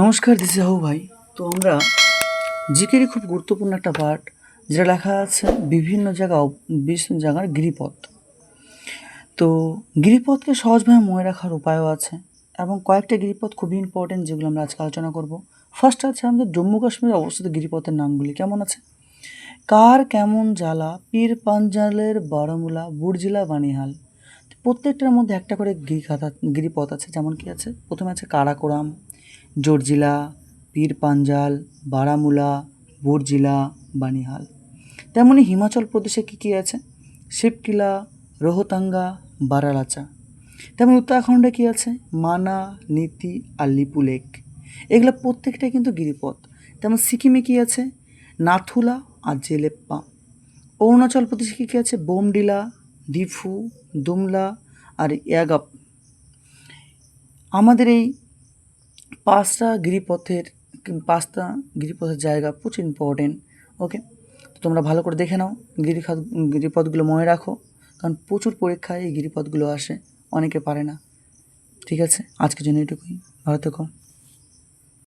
নমস্কার দিদি হাউ ভাই। তো আমরা জিকেরই খুব গুরুত্বপূর্ণ একটা পার্ট যেটা লেখা আছে বিভিন্ন জায়গা, বিভিন্ন জায়গার গিরিপথ। তো গিরিপথকে সহজভাবে মনে রাখার উপায়ও আছে এবং কয়েকটা গিরিপথ খুবই ইম্পর্টেন্ট যেগুলো আমরা আজকে আলোচনা করব। ফার্স্ট আছে আমাদের জম্মু কাশ্মীরে অবস্থিত গিরিপথের নামগুলি, কেমন আছে? কার কেমন জ্বালা, পীর পাঞ্জালের বারামুলা বুর্জিলা বানিহাল। প্রত্যেকটার মধ্যে একটা করে গিরিখাতা, গিরিপথ আছে, যেমন কি আছে? প্রথমে আছে কারাকোরাম। জর্জিলা, পীর পাঞ্জাল, বারামুলা, বুর্জিলা, বানিহাল। তেমনি হিমাচল প্রদেশে কী কী আছে? শিবকিলা, রোহতাঙ্গা, বারালাচা। তেমন উত্তরাখণ্ডে কী আছে? মানা, নীতি আর লিপু লেক। এগুলো প্রত্যেকটাই কিন্তু গিরিপথ। তেমন সিকিমে কী আছে? নাথুলা আর জেলেপ্পা। অরুণাচল প্রদেশে কী কী আছে? বোমডিলা, ডিফু, দুমলা আর ইয়াগাপ। আমাদের এই পাঁচটা গিরিপথের পাঁচটা গিরিপথের জায়গা প্রচুর ইম্পর্টেন্ট ওকে তো তোমরা ভালো করে দেখে নাও, গিরিখাত, গিরিপথগুলো মনে রাখো, কারণ প্রচুর পরীক্ষায় এই গিরিপথগুলো আসে, অনেকে পারে না, ঠিক আছে? আজকের জন্য এটুকুই ভালো থেকো।